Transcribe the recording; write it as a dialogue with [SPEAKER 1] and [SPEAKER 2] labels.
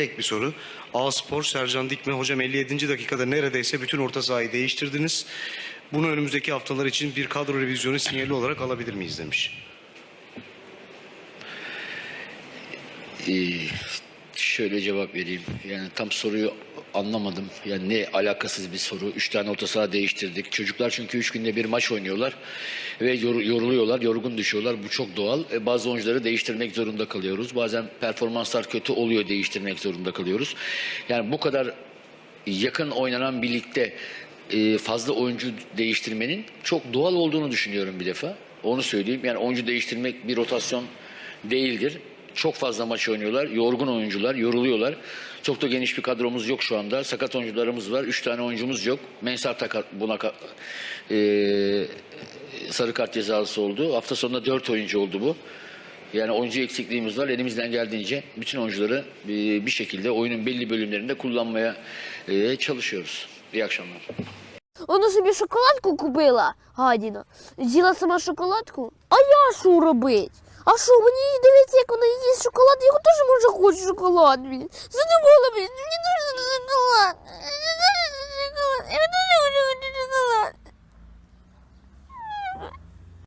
[SPEAKER 1] tek bir soru. A Spor Sercan Dikme hocam 57. dakikada neredeyse bütün orta sahayı değiştirdiniz. Bunu önümüzdeki haftalar için bir kadro revizyonu sinyali olarak alabilir miyiz demiş.
[SPEAKER 2] Ee, şöyle cevap vereyim. Yani tam soruyu anlamadım. Yani ne alakasız bir soru. Üç tane orta saha değiştirdik. Çocuklar çünkü üç günde bir maç oynuyorlar. Ve yor- yoruluyorlar, yorgun düşüyorlar. Bu çok doğal. E, bazı oyuncuları değiştirmek zorunda kalıyoruz. Bazen performanslar kötü oluyor, değiştirmek zorunda kalıyoruz. Yani bu kadar yakın oynanan birlikte e, fazla oyuncu değiştirmenin çok doğal olduğunu düşünüyorum bir defa. Onu söyleyeyim. Yani oyuncu değiştirmek bir rotasyon değildir. Çok fazla maç oynuyorlar. Yorgun oyuncular, yoruluyorlar. Çok da geniş bir kadromuz yok şu anda. Sakat oyuncularımız var. Üç tane oyuncumuz yok. Mensah takat buna ka- e, sarı kart cezalısı oldu. Hafta sonunda dört oyuncu oldu bu. Yani oyuncu eksikliğimiz var. Elimizden geldiğince bütün oyuncuları e, bir şekilde oyunun belli bölümlerinde kullanmaya e, çalışıyoruz. İyi akşamlar.
[SPEAKER 3] Вона собі шоколадку купила, гадіна. З'їла сама шоколадку. А я що робить? А що, мені дивіться, як вона їсть шоколад, я теж може хочу шоколад. Задумала, мені.